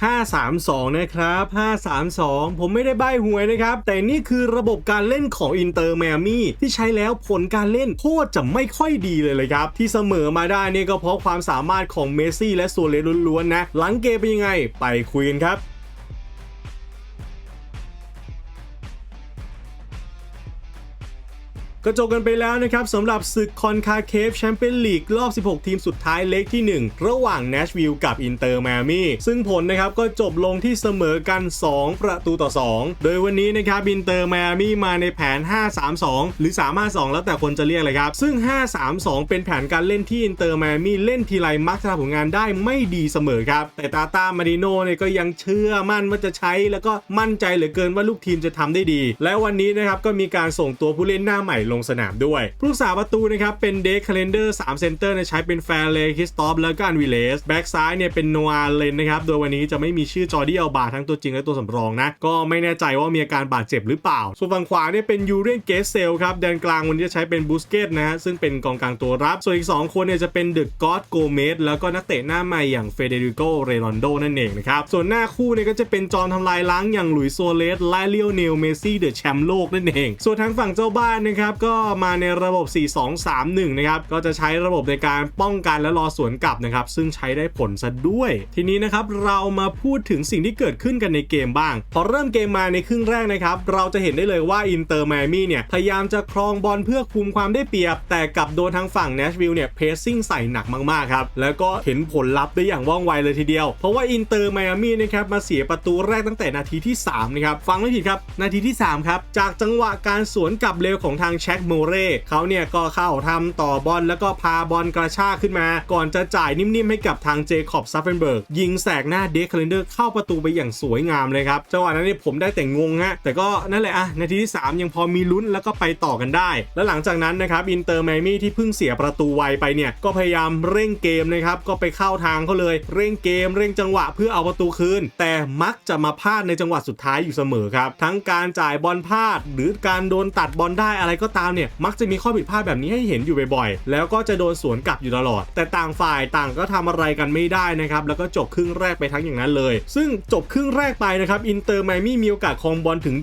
532 นะครับ 532 ผมไม่ได้ใบหวยนะครับ แต่นี่คือระบบการเล่นของอินเตอร์แมมี่ที่ใช้แล้วผลการเล่นโคตรจะไม่ค่อยดีเลยเลยครับ ที่เสมอมาได้เนี่ยก็เพราะความสามารถของเมสซี่และโซเลล้วนๆนะ หลังเกมเป็นยังไง ไปคุยกันครับ ก็จบกันไปแล้วนะครับสำหรับศึกคอนคาเคฟแชมเปี้ยนลีกรอบ 16 ทีมสุดท้ายเล็กที่ 1 ระหว่างเนชวิลล์กับอินเตอร์แมมี่ซึ่งผลนะครับก็จบลงที่เสมอกัน 2 ประตูต่อ 2 โดยวันนี้นะครับอินเตอร์แมมี่มาในแผน 5-3-2 หรือ 3-5-2 แล้วแต่คนจะเรียกเลยครับ ซึ่ง 5-3-2 เป็นแผนการเล่นที่อินเตอร์แมมี่เล่นทีไรมักจะทำผลงานได้ไม่ดีเสมอครับ แต่ตาตามาดิโน่เนี่ยก็ยังเชื่อมั่นว่าจะใช้ แล้วก็มั่นใจเหลือเกินว่าลูกทีมจะทำได้ดี และวันนี้นะครับก็มีการส่งตัวผู้เล่นหน้าใหม่ลงสนามด้วยผู้รักษาประตูนะครับเป็นเดคคาเลนเดอร์3เซนเตอร์ใช้เป็นแฟร์เลคิสตอฟแล้วก็อันวิเลสแบ็กซ้ายเนี่ยเป็นโนอาเลนนะครับ โดยวันนี้จะไม่มีชื่อจอร์ดี้อัลบาทั้งตัวจริงและตัวสำรองนะ ก็ไม่แน่ใจว่ามีอาการบาดเจ็บหรือเปล่า ส่วนฝั่งขวาเนี่ยเป็นยูเรียนเกสเซลครับแดนกลางวันนี้จะใช้เป็นบูสเกตนะฮะซึ่งเป็นกองกลางตัวรับ ส่วนอีก 2 คนเนี่ยจะเป็นเดอะกอตโกเมสแล้วก็นักเตะหน้าใหม่อย่างเฟเดริโกเรลอนโดนั่นเองนะครับส่วนหน้าคู่เนี่ยก็จะเป็นจอห์นทำลายล้างอย่างหลุยส์โซเลสและเลียวเนลเมซี่เดอะแชมป์โลกนั่นเองส่วนทางฝั่งเจ้าบ้านนะครับก็มาในระบบ 4-2-3-1 นะครับ ก็จะใช้ระบบในการป้องกันและรอสวนกลับนะครับ ซึ่งใช้ได้ผลซะด้วย ทีนี้นะครับเรามาพูดถึงสิ่งที่เกิดขึ้นกันในเกมบ้าง พอเริ่มเกมมาในครึ่งแรกนะครับ เราจะเห็นได้เลยว่าอินเตอร์แมมี่เนี่ย พยายามจะครองบอลเพื่อคุมความได้เปรียบ แต่กลับโดนทางฝั่งเนชวิลล์เนี่ยเพสซิ่งใส่หนักมากๆครับ แล้วก็เห็นผลลัพธ์ได้อย่างว่องไวเลยทีเดียว เพราะว่าอินเตอร์แมมี่นะครับมาเสียประตูแรกตั้งแต่นาทีที่3นะครับ ฟังไม่ผิดครับ นาทีที่3ครับ จากจังหวะการสวนกลับเร็วของทางแชคโมเร่เขาเนี่ยก็เข้าทำต่อบอลแล้วก็พาบอลกระชากขึ้นมา ก่อนจะจ่ายนิ่มๆให้กับทางเจคอบซัฟเฟนเบิร์กยิงแสกหน้าเดคคาเลนเดอร์เข้าประตูไปอย่างสวยงามเลยครับจังหวะนั้นเนี่ยผมได้แต่งงฮะแต่ก็นั่นแหละอะนาทีที่ 3 ยังพอมีลุ้นแล้วก็ไปต่อกันได้ แล้วหลังจากนั้นนะครับอินเตอร์ไมมี่ที่เพิ่งเสียประตูไวไปเนี่ยก็พยายามเร่งเกมนะครับก็ไปเข้าทางเขาเลย เร่งเกมเร่งจังหวะเพื่อเอาประตูคืน แต่มักจะมาพลาดในจังหวะสุดท้ายอยู่เสมอครับทั้งการจ่ายบอลพลาด หรือการโดนตัดบอลได้อะไรก็ตามเนี่ยมักจะมีข้อผิดพลาดแบบนี้ให้เห็นอยู่บ่อยๆ แล้วก็จะโดนสวนกลับอยู่ตลอด แต่ต่างฝ่ายต่างก็ทำอะไรกันไม่ได้นะครับ แล้วก็จบครึ่งแรกไปทั้งอย่างนั้นเลย ซึ่งจบครึ่งแรกไปนะครับอินเตอร์ไมมี่มีโอกาสครองบอลถึง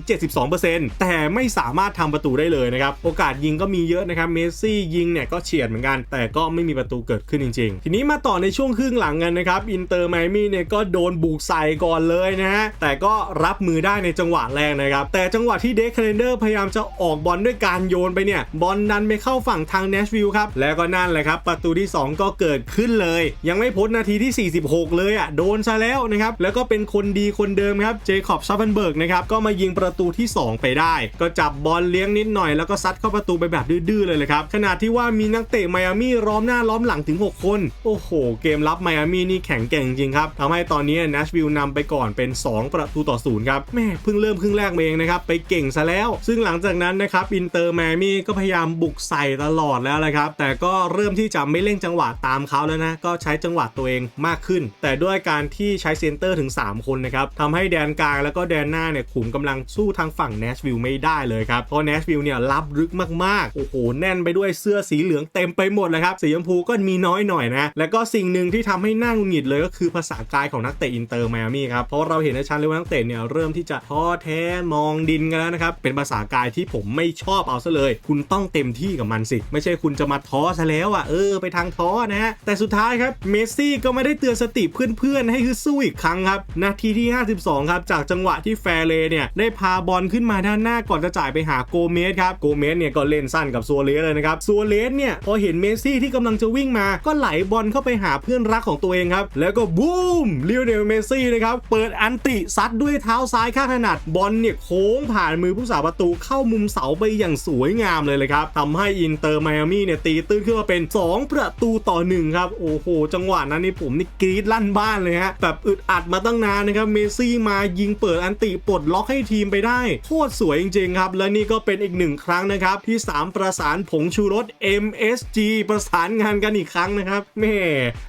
72%แต่ไม่สามารถทำประตูได้เลยนะครับ โอกาสยิงก็มีเยอะนะครับ เมสซี่ยิงเนี่ยก็เฉียดเหมือนกัน แต่ก็ไม่มีประตูเกิดขึ้นจริง ๆ ทีนี้มาต่อในช่วงครึ่งหลังกันนะครับ อินเตอร์ไมมี่เนี่ยก็โดนบุกใส่ก่อนเลยนะฮะ แต่ก็รับมือได้ในจังหวะแรกนะครับ แต่จังหวะที่เดคคาเลนเดอร์พยายามจะออกบอลด้วยการโยนไปเนี่ยบอลดันไปเข้าฝั่งทางเนชวิลล์ครับแล้วก็นั่นแหละครับประตูที่ 2 ก็เกิดขึ้นเลย ยังไม่พ้นนาทีที่ 46 เลยอะโดนซะแล้วนะครับแล้วก็เป็นคนดีคนเดิมครับเจคอบซัฟเฟนเบิร์กนะครับก็มายิงประตูที่ 2 ไปได้ ก็จับบอลเลี้ยงนิดหน่อยแล้วก็ซัดเข้าประตูไปแบบดื้อๆเลยเลยครับขนาดที่ว่ามีนักเตะไมอามี่ล้อมหน้าล้อมหลังถึง 6 คน โอ้โห เกมรับไมอามี่นี่แข็งแกร่งจริงครับทำให้ตอนนี้เนชวิลล์นำไปก่อนเป็น 2 ประตูต่อศูนย์ครับแม่เพิ่งเริ่มครึ่งแรกเองนะครับไปเก่งซะแล้ว ซึ่งหลังจากนั้นนะครับอินเตอร์ไมอามี่ก็พยายามบุกใส่ตลอดแล้วนะครับ แต่ก็เริ่มที่จะไม่เล่นจังหวะตามเขาแล้วนะ ก็ใช้จังหวะตัวเองมากขึ้น แต่ด้วยการที่ใช้เซนเตอร์ถึง 3 คนนะครับทำให้แดนกลางแล้วก็แดนหน้าเนี่ยขุมกำลังสู้ทางฝั่งเนชวิลล์ไม่ได้เลยครับ เพราะเนชวิลล์เนี่ยรับลึกมากๆ โอ้โห แน่นไปด้วยเสื้อสีเหลืองเต็มไปหมดเลยครับ สีชมพูก็มีน้อยหน่อยนะ แล้วก็สิ่งหนึ่งที่ทำให้น่าหงุดหงิดเลยก็คือภาษากายของนักเตะอินเตอร์ไมอามี่ครับ เพราะเราเห็นในชั้นเลยว่านักเตะเนี่ยเริ่มที่จะท้อแท้มองดินกันแล้วนะครับ เป็นภาษากายที่ผมไม่ชอบเอาซะเลยคุณต้องเต็มที่กับมันสิ ไม่ใช่คุณจะมาท้อซะแล้วอะเออไปทางท้อนะฮะแต่สุดท้ายครับเมสซี่ก็ไม่ได้เตือนสติเพื่อนๆให้ฮึดสู้อีกครั้งครับนาทีที่ 52 ครับ จากจังหวะที่แฟร์เลเนี่ยได้พาบอลขึ้นมาด้านหน้าก่อนจะจ่ายไปหาโกเมสครับโกเมสเนี่ยก็เล่นสั้นกับซัวเรสเลยนะครับซัวเรสเนี่ยพอเห็นเมสซี่ที่กำลังจะวิ่งมาก็ไหลบอลเข้าไปหาเพื่อนรักของตัวเองครับแล้วก็บูมเลียวเนลเมสซี่นะครับเปิดอันติซัดด้วยเท้าซ้ายข้างถนัดบอลเนี่ยโค้งผ่านมือผู้สาประตูเข้ามุมเสาไปอย่างสวยงามเลยเลยครับทำให้อินเตอร์ไมอามี่เนี่ยตีตื้นขึ้นมาเป็น 2 ประตูต่อ 1 ครับ โอ้โห จังหวะนั้นนี่ผมนี่กรี๊ดลั่นบ้านเลยฮะแบบอึดอัดมาตั้งนานนะครับเมซี่มายิงเปิดอันติปลดล็อกให้ทีมไปได้โคตรสวยจริงๆครับ และนี่ก็เป็นอีกหนึ่งครั้งนะครับ ที่ 3 ประสานผงชูรส MSG ประสานงานกันอีกครั้งนะครับแม่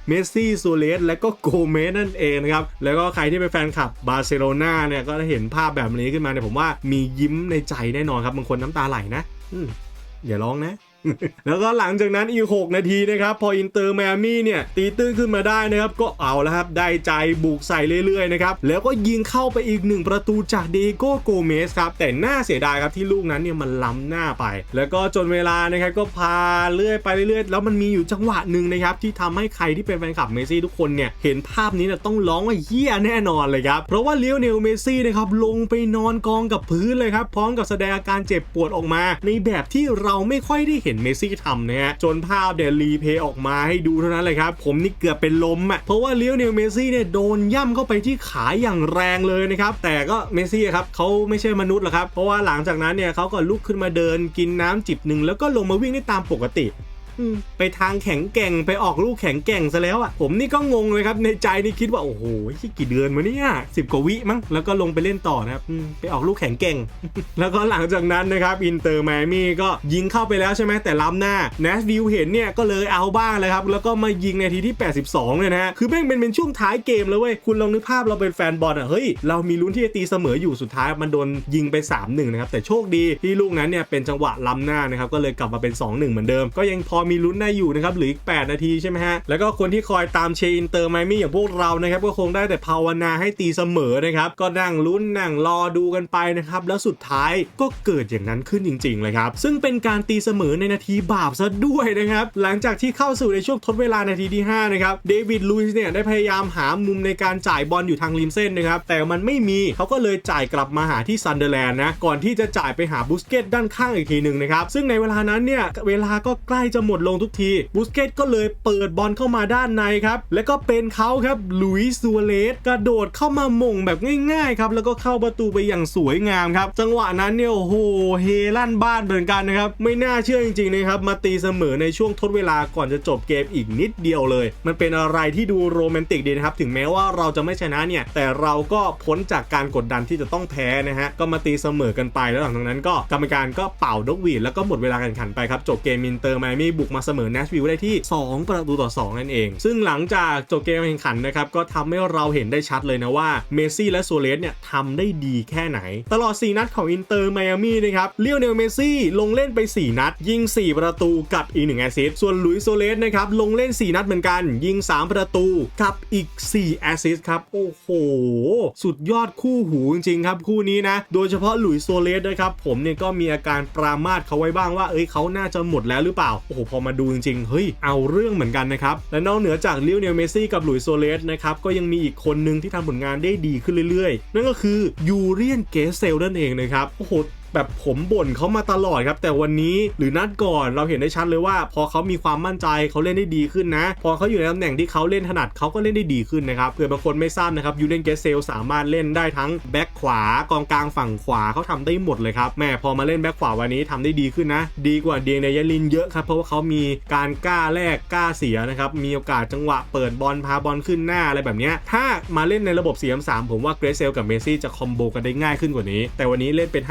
เมซี่ซูเลสและก็โกเมสนั่นเองนะครับแล้วก็ใครที่เป็นแฟนคลับบาร์เซโลนาเนี่ยก็ได้เห็นภาพแบบนี้ขึ้นมาเนี่ยผมว่ามียิ้มในใจแน่นอนครับบางคนน้ำตาไหลนะ อย่าร้องนะ แล้วก็หลังจากนั้นอีก 6 นาทีนะครับ พออินเตอร์แมมี่เนี่ยตีตื้นขึ้นมาได้นะครับ ก็เอาแล้วครับ ได้ใจบุกใส่เรื่อยๆนะครับ แล้วก็ยิงเข้าไปอีกหนึ่งประตูจากเดโก้โกเมสครับ แต่น่าเสียดายครับที่ลูกนั้นเนี่ยมันล้ำหน้าไป แล้วก็จนเวลานะครับก็พาเรื่อยไปเรื่อยๆ แล้วมันมีอยู่จังหวะหนึ่งนะครับที่ทำให้ใครที่เป็นแฟนคลับเมซี่ทุกคนเนี่ยเห็นภาพนี้เนี่ยต้องร้องว่าเฮี้ยแน่นอนเลยครับเพราะว่าเลียวเนลเมซี่นะครับลงไปนอนกองกับพื้นเลยครับพร้อมกับแสดงอาการเจ็บปวดออกมา ในแบบที่เราไม่ค่อยได้เห็นเมซี่ทำนะฮะจนภาพเดลีเพย์ออกมาให้ดูเท่านั้นเลยครับ ผมนี่เกือบเป็นลมอะเพราะว่าเลี้ยวเนลเมซี่เนี่ยโดนย่ำเข้าไปที่ขาอย่างแรงเลยนะครับแต่ก็เมซี่ครับเขาไม่ใช่มนุษย์หรอกครับเพราะว่าหลังจากนั้นเนี่ยเขาก็ลุกขึ้นมาเดินกินน้ำจิบหนึ่งแล้วก็ลงมาวิ่งได้ตามปกติ ไปทางแข็งแกร่งไปออกลูกแข็งแกร่งซะแล้วอะผมนี่ก็งงเลยครับในใจนี่คิดว่าโอ้โหกี่เดือนมาเนี่ยสิบกว่าวิมั้งแล้วก็ลงไปเล่นต่อนะครับไปออกลูกแข็งแกร่ง แล้วก็หลังจากนั้นนะครับอินเตอร์ไมมี่ก็ยิงเข้าไปแล้วใช่ไหมแต่ล้ำหน้าเนสวิวเห็นเนี่ยก็เลยเอาบ้างเลยครับแล้วก็มายิงในทีที่ 82เลยนะฮะคือแม่งเป็นเป็นช่วงท้ายเกมแล้วเว้ยคุณลองนึกภาพเราเป็นแฟนบอลอะเฮ้ยเรามีลุ้นที่จะตีเสมออยู่สุดท้ายมันโดนยิงไป 3-1 นะครับแต่โชคดีที่ลูกนั้นเนี่ยเป็นจังหวะล้ำหน้านะครับก็เลยกลับมาเป็น 2-1 เหมือนเดิมก็ยังพอมมีลุ้นได้อยู่นะครับหรืออีก 8 นาทีใช่ไหมฮะ แล้วก็คนที่คอยตามเชียร์อินเตอร์ไมมี่อย่างพวกเรานะครับก็คงได้แต่ภาวนาให้ตีเสมอนะครับก็นั่งลุ้นนั่งรอดูกันไปนะครับแล้วสุดท้ายก็เกิดอย่างนั้นขึ้นจริงๆเลยครับซึ่งเป็นการตีเสมอในนาทีบาปซะด้วยนะครับหลังจากที่เข้าสู่ในช่วงทดเวลานาทีที่5นะครับเดวิดลุยส์เนี่ยได้พยายามหามุมในการจ่ายบอลอยู่ทางริมเส้นนะครับแต่มันไม่มีเขาก็เลยจ่ายกลับมาหาที่ซันเดอร์แลนด์นะก่อนที่จะจ่ายไปหาบูสเกตด้านข้างอีกทีหนึ่งนะครับซึ่งในเวลานั้นเนี่ยเวลาก็ใกล้จะหมดลงทุกทีบูสเกตก็เลยเปิดบอลเข้ามาด้านในครับ แล้วก็เป็นเขาครับลุยส์ซัวเลสกระโดดเข้ามาม่งแบบง่ายๆครับแล้วก็เข้าประตูไปอย่างสวยงามครับ จังหวะนั้นเนี่ยโอ้โหเฮลั่นบ้านเหมือนกันนะครับ ไม่น่าเชื่อจริงๆนะครับมาตีเสมอในช่วงทดเวลาก่อนจะจบเกมอีกนิดเดียวเลย มันเป็นอะไรที่ดูโรแมนติกดีนะครับถึงแม้ว่าเราจะไม่ชนะเนี่ยแต่เราก็พ้นจากการกดดันที่จะต้องแพ้นะฮะก็มาตีเสมอกันไปแล้วหลังจากนั้นก็กรรมการก็เป่านกหวีดแล้วก็หมดเวลาการแข่งขันไปครับจบเกมอินเตอร์ไมมี่บุกมาเสมอเนชวิลล์ได้ที่ 2 ประตูต่อ 2 นั่นเอง ซึ่งหลังจากจบเกมแข่งขันนะครับก็ทำให้เราเห็นได้ชัดเลยนะว่าเมสซี่และโซเลสเนี่ยทำได้ดีแค่ไหน ตลอด 4 นัดของอินเตอร์ไมอามี่นะครับเลี้ยวเนลเมสซี่ลงเล่นไป 4 นัด ยิง 4 ประตูกับอีก1แอสซิสต์ส่วนลุยโซเลสนะครับลงเล่น 4 นัดเหมือนกัน ยิง 3 ประตูกับอีก 4 แอสซิสต์ครับโอ้โห สุดยอดคู่หูจริงๆครับคู่นี้นะ โดยเฉพาะหลุยโซเลสนะครับผมเนี่ยก็มีอาการปรามาสเขาไว้บ้างว่าเอ้ยเขาน่าจะหมดแล้วหรือเปล่าโอ้โหพอมาดูจริงๆ เฮ้ย เอาเรื่องเหมือนกันนะครับ และนอกเหนือจากลิวเนลเมซี่กับหลุยส์โซเลสนะครับ ก็ยังมีอีกคนหนึ่งที่ทำผลงานได้ดีขึ้นเรื่อยๆ นั่นก็คือยูเรียนเกสเซลนั่นเองนะครับ โอ้โห แบบผมบ่นเขามาตลอดครับ แต่วันนี้หรือนัดก่อนเราเห็นได้ชัดเลยว่า พอเขามีความมั่นใจเขาเล่นได้ดีขึ้นนะ พอเขาอยู่ในตำแหน่งที่เขาเล่นถนัดเขาก็เล่นได้ดีขึ้นนะครับเผื่อบางคนไม่ทราบนะครับยูเลนเกสเซลสามารถเล่นได้ทั้งแบ็คขวากองกลางฝั่งขวาเขาทำได้หมดเลยครับแม่พอมาเล่นแบ็คขวาวันนี้ทำได้ดีขึ้นนะ ดีกว่าเดียนยลินเยอะครับเพราะว่าเขามีการกล้าแลกกล้าเสียนะครับมีโอกาสจังหวะเปิดบอลพาบอลขึ้นหน้าอะไรแบบนี้ถ้ามาเล่นในระบบ4 3ผมว่าเกรเซลกับเมซี่จะคอมโบกันได้ง่ายขึ้นกว่านี้ แต่วันนี้เล่นเป็น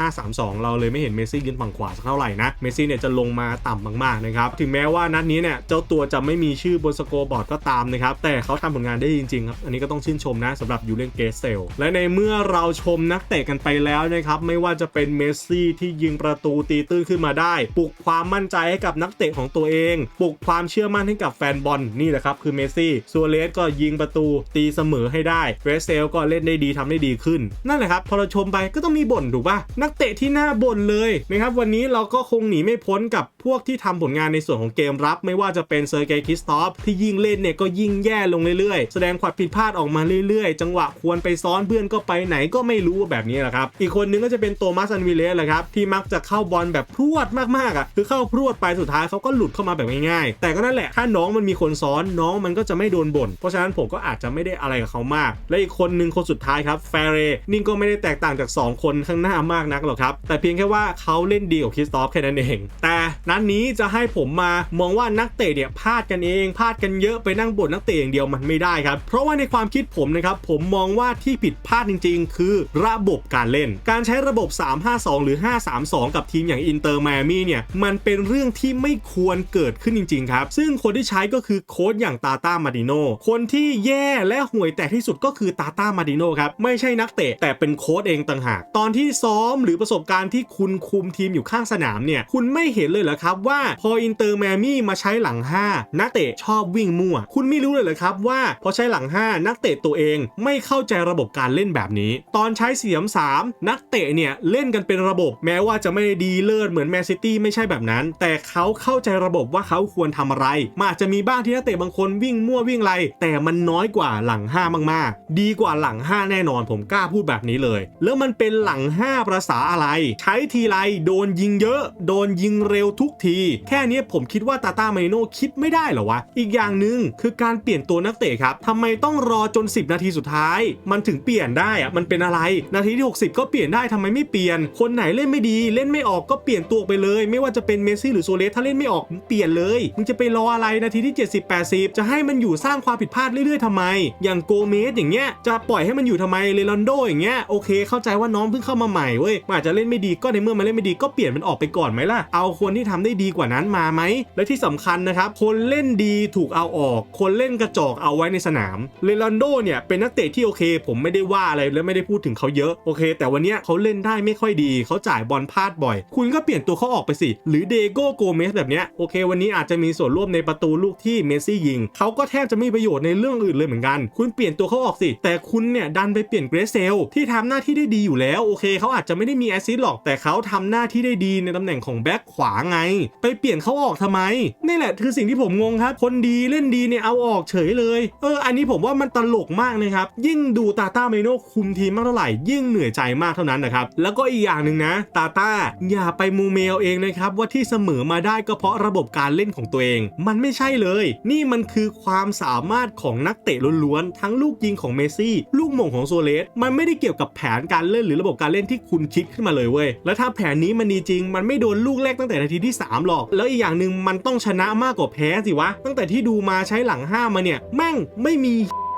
2 เราเลยไม่เห็นเมซี่ยืนฝั่งขวาสักเท่าไหร่นะเมซี่เนี่ยจะลงมาต่ำมากๆนะครับถึงแม้ว่านัดนี้เนี่ยเจ้าตัวจะไม่มีชื่อบนสโกบอร์ดก็ตามนะครับแต่เขาทำผลงานได้จริงๆครับอันนี้ก็ต้องชื่นชมนะสำหรับยูเลนเกรเซลและในเมื่อเราชมนักเตะกันไปแล้วนะครับไม่ว่าจะเป็นเมซี่ที่ยิงประตูตีตื้นขึ้นมาได้ ปลุกความมั่นใจให้กับนักเตะของตัวเอง ปลุกความเชื่อมั่นให้กับแฟนบอลนี่แหละครับคือเมซี่ซัวเรสก็ยิงประตูตีเสมอให้ได้เกรเซลก็เล่นได้ดีทำได้ดีขึ้น นั่นแหละครับพอเราชมไปก็ต้องมีบ่นถูกป่ะนักเตะที่น่าบ่นเลยนะครับวันนี้เราก็คงหนีไม่พ้นกับพวกที่ทำผลงานในส่วนของเกมรับ ไม่ว่าจะเป็นเซอร์เกย์คิสตอฟที่ยิ่งเล่นเนี่ยก็ยิ่งแย่ลงเรื่อยๆ แสดงความผิดพลาดออกมาเรื่อยๆ จังหวะควรไปซ้อนเพื่อนก็ไปไหนก็ไม่รู้แบบนี้แหละครับ อีกคนนึงก็จะเป็นโตมัสอันวิเลสแหละครับที่มักจะเข้าบอลแบบพรวดมากๆอะคือเข้าพรวดไปสุดท้ายเขาก็หลุดเข้ามาแบบง่ายๆแต่ก็นั่นแหละถ้าน้องมันมีคนซ้อนน้องมันก็จะไม่โดนบ่นเพราะฉะนั้นผมก็อาจจะไม่ได้อะไรกับเขามาก และอีกคนนึงคนสุดท้ายครับแฟเรนี่ก็ไม่ได้แตกต่างจาก 2 คนข้างหน้ามากนักหรอกครับแต่เพียงแค่ว่าเขาเล่นดีกว่าคริสตอฟแค่นั้นเอง แต่นัดนนี้จะให้ผมมามองว่านักเตะเนี่ยพลาดกันเองพลาดกันเยอะไปนั่งบ่นนักเตะอย่างเดียวมันไม่ได้ครับ เพราะว่าในความคิดผมนะครับผมมองว่าที่ผิดพลาดจริง ๆ คือระบบการเล่น การใช้ระบบ 352 หรือ 532 กับทีมอย่างอินเตอร์ไมอามี่เนี่ยมันเป็นเรื่องที่ไม่ควรเกิดขึ้นจริง ๆ ครับ ซึ่งคนที่ใช้ก็คือโค้ชอย่างตาตามาดิโนคนที่แย่และห่วยแตกที่สุดก็คือตาตามาดิโนครับไม่ใช่นักเตะแต่เป็นโค้ชเองต่างหาก ตอนที่ซ้อมหรือประสบการณ์การที่คุณคุมทีมอยู่ข้างสนามเนี่ย คุณไม่เห็นเลยเหรอครับว่าพออินเตอร์แมมี่มาใช้หลัง 5 นักเตะชอบวิ่งมั่ว คุณไม่รู้เลยเหรอครับว่าพอใช้หลัง 5 นักเตะตัวเองไม่เข้าใจระบบการเล่นแบบนี้ ตอนใช้เสียม 3 นักเตะเนี่ยเล่นกันเป็นระบบ แม้ว่าจะไม่ดีเลิศเหมือนแมนซิตี้ไม่ใช่แบบนั้น แต่เขาเข้าใจระบบว่าเขาควรทำอะไรมันอาจจะมีบ้างที่นักเตะบางคนวิ่งมั่ววิ่งไร แต่มันน้อยกว่าหลัง 5 มาก ๆ ดีกว่าหลัง 5 แน่นอนผมกล้าพูดแบบนี้เลย แล้วมันเป็นหลัง 5 ประษาอะไรใช้ทีไรโดนยิงเยอะ โดนยิงเร็วทุกที แค่นี้ผมคิดว่าตาตามาริโน่คิดไม่ได้เหรอวะ อีกอย่างหนึ่งคือการเปลี่ยนตัวนักเตะครับทำไมต้องรอจน 10 นาทีสุดท้าย มันถึงเปลี่ยนได้อะมันเป็นอะไร นาทีที่ 60 ก็เปลี่ยนได้ทำไมไม่เปลี่ยน คนไหนเล่นไม่ดี เล่นไม่ออกก็เปลี่ยนตัวไปเลย ไม่ว่าจะเป็นเมสซี่หรือโซเลสถ้าเล่นไม่ออกเปลี่ยนเลยมึงจะไปรออะไรนาทีที่ 70 80 จะให้มันอยู่สร้างความผิดพลาดเรื่อยๆทำไม อย่างโกเมสอย่างเงี้ยจะปล่อยให้มันอยู่ทำไมเรลันโดอย่างเงี้ยโอเค เข้าใจว่าน้องเพิ่งเข้ามาใหม่เว้ยอาจจะเล่นไม่ดีก็ในเมื่อมันเล่นไม่ดีก็เปลี่ยนมันออกไปก่อนไหมล่ะ เอาคนที่ทำได้ดีกว่านั้นมาไหม และที่สำคัญนะครับ คนเล่นดีถูกเอาออก คนเล่นกระจอกเอาไว้ในสนามเรลันโดเนี่ยเป็นนักเตะที่โอเค ผมไม่ได้ว่าอะไรและไม่ได้พูดถึงเขาเยอะโอเค แต่วันนี้เขาเล่นได้ไม่ค่อยดี เขาจ่ายบอลพลาดบ่อย คุณก็เปลี่ยนตัวเขาออกไปสิ หรือเดโก้โกเมสแบบเนี้ยโอเค วันนี้อาจจะมีส่วนร่วมในประตูลูกที่เมสซี่ยิงเขาก็แทบจะไม่มีประโยชน์ในเรื่องอื่นเลยเหมือนกัน คุณเปลี่ยนตัวเขาออกสิแต่คุณเนี่ยดันไปเปลี่ยนเกรเซลที่ทำหน้าที่ได้ดีอยู่แล้วโอเคเขาอาจจะไม่ได้มีแอสซิสหรอกแต่เขาทำหน้าที่ได้ดีในตำแหน่งของแบ็คขวาไง ไปเปลี่ยนเขาออกทำไม นี่แหละคือสิ่งที่ผมงงครับ คนดีเล่นดีเนี่ยเอาออกเฉยเลย เออ อันนี้ผมว่ามันตลกมากนะครับ ยิ่งดูตาต้าเมโนคุมทีมมากเท่าไหร่ ยิ่งเหนื่อยใจมากเท่านั้นนะครับ แล้วก็อีกอย่างหนึ่งนะ ตาต้าอย่าไปมูเมลเองนะครับว่าที่เสมอมาได้ก็เพราะระบบการเล่นของตัวเอง มันไม่ใช่เลย นี่มันคือความสามารถของนักเตะล้วนๆทั้งลูกยิงของเมซี่ ลูกหม่งของโซเลส มันไม่ได้เกี่ยวกับแผนการเล่นหรือระบบการเล่นที่คุณคิดขึ้นมาเลยเว้ย แล้วถ้าแผนนี้มันดีจริง มันไม่โดนลูกแรกตั้งแต่นาทีที่ 3 หรอก แล้วอีกอย่างหนึ่งมันต้องชนะมากกว่าแพ้สิวะ ตั้งแต่ที่ดูมาใช้หลัง5มาเนี่ย แม่งไม่มี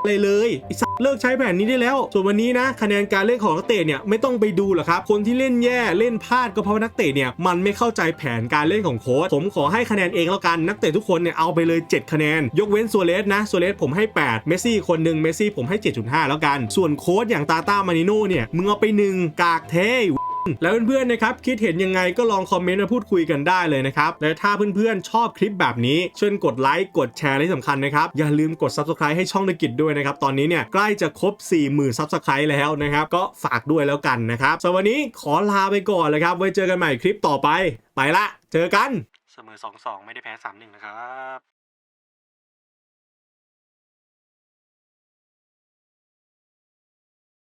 เลยเลยไอ้สัเลิกใช้แผนนี้ได้แล้ว ส่วนวันนี้นะคะแนนการเล่นของนักเตะเนี่ยไม่ต้องไปดูหรอกครับ คนที่เล่นแย่เล่นพลาดก็เพราะว่านักเตะเนี่ยมันไม่เข้าใจแผนการเล่นของโค้ชผมขอให้คะแนนเองแล้วกันนักเตะทุกคนเนี่ยเอาไปเลย 7 คะแนน ยกเว้นซัวเรสนะซัวเรสผมให้ 8 เมสซี่คนหนึ่งเมสซี่ผมให้ 7.5 แล้วกัน ส่วนโค้ชอย่างตาต้ามานิโน่เนี่ยมึงเอาไปหนึ่งกากเท แล้วเพื่อนๆนะครับคิดเห็นยังไงก็ลองคอมเมนต์มาพูดคุยกันได้เลยนะครับและถ้าเพื่อนๆชอบคลิปแบบนี้ช่วยกดไลค์กดแชร์และที่สำคัญนะครับอย่าลืมกด Subscribe ให้ช่องธุรกิจด้วยนะครับตอนนี้เนี่ยใกล้จะครบ 40,000 Subscribe แล้วนะครับก็ฝากด้วยแล้วกันนะครับสำหรับวันนี้ขอลาไปก่อนเลยครับไว้เจอกันใหม่คลิปต่อไป ไปละ เจอกันเสมอ 2-2 ไม่ได้แพ้ 3-1 นะครับ